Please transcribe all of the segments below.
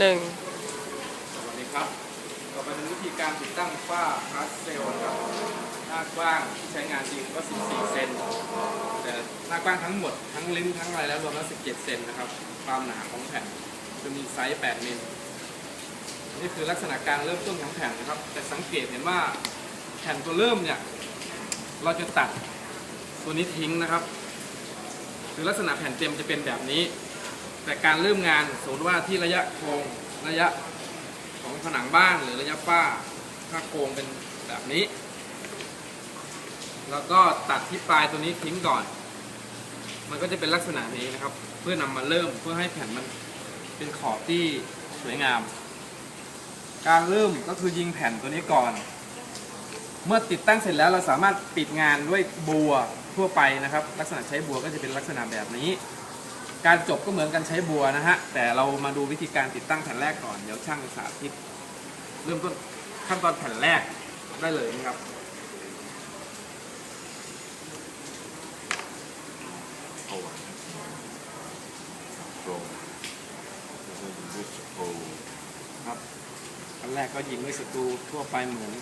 หนึ่งสวัสดีครับ ต่อไปเป็นวิธีการติดตั้งฝ้าพาสเซลนครับ หน้ากว้างที่ใช้งานจริงก็ 14 เซน แต่หน้ากว้างทั้งหมดทั้งลิ้นทั้งอะไรแล้วรวมแล้ว 17 เซนนะครับ ความหนาของแผ่นจะมีไซส์ 8 มิล นี่คือลักษณะการเริ่มต้นของแผ่นนะครับ แต่สังเกตเห็นว่าแผ่นตัวเริ่มเนี่ย เราจะตัดตัวนี้ทิ้งนะครับ คือลักษณะแผ่นเต็มจะเป็นแบบนี้ แต่การเริ่มงานสมมติว่าที่ระยะโครงระยะของผนังบ้านหรือระยะฝ้าถ้าโครงเป็นแบบนี้ แล้วก็ตัดที่ปลายตัวนี้ทิ้งก่อน มันก็จะเป็นลักษณะนี้นะครับ เพื่อนำมาเริ่มเพื่อให้แผ่นมันเป็นขอบที่สวยงาม การเริ่มก็คือยิงแผ่นตัวนี้ก่อน เมื่อติดตั้งเสร็จแล้วเราสามารถปิดงานด้วยบัวทั่วไปนะครับ ลักษณะใช้บัวก็จะเป็นลักษณะแบบนี้ การจบก็เหมือนกันใช้บัวนะฮะ แต่เรามาดูวิธีการติดตั้งแผ่นแรกก่อน เดี๋ยวช่างสาธิต เริ่มต้นขั้นตอนแผ่นแรกได้เลยนะครับเอาไว้ตรงแล้วก็ยิงด้วยสโครครับขั้นแรกก็ยิงด้วยสกรูทั่วไปเหมือน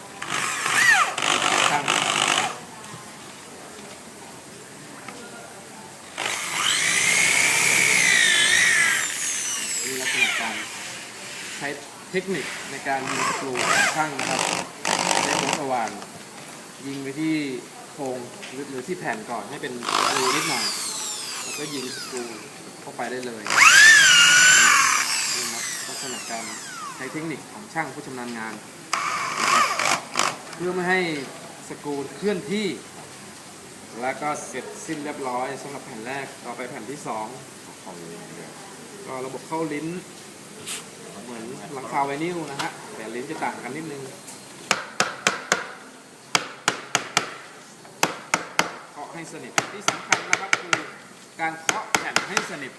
ช่างนี่ลั การใช้เทคนิคในการยิงสกรูของช่างนะครับใช้หัวสว่านยิงไปที่โครงหรือที่แผ่นก่อนให้เป็นรูนิดหน่อยแล้วก็ยิงสกรูเข้าไปได้เลยนี่ครับลักษณะการใช้เทคนิคของช่างผู้ชำนาญงาน เพื่อไม่ให้สกรูเคลื่อนที่ แล้วก็เสร็จสิ้นเรียบร้อยสำหรับแผ่นแรกต่อไปแผ่นที่สองก็ระบบเข้าลิ้น เหมือนหลังคาไวนิลนะฮะแต่ลิ้นจะต่างกันนิดนึงเคาะให้สนิทที่สำคัญนะครับคือการเคาะแผ่นให้สนิท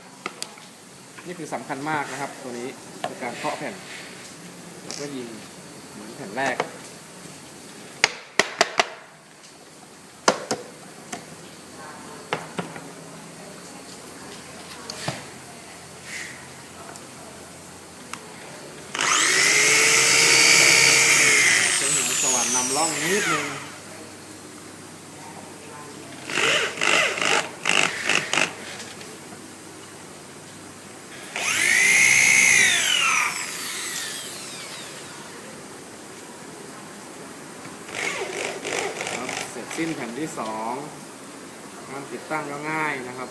นี่คือสำคัญมากนะครับ ตัวนี้คือการเคาะแผ่นแล้วก็ยิงเหมือนแผ่นแรก ใช้หัวสว่า นิดนึงครับเสร็จสิ้นแผ่นที่สองการติดตั้งก็ง่ายนะครับ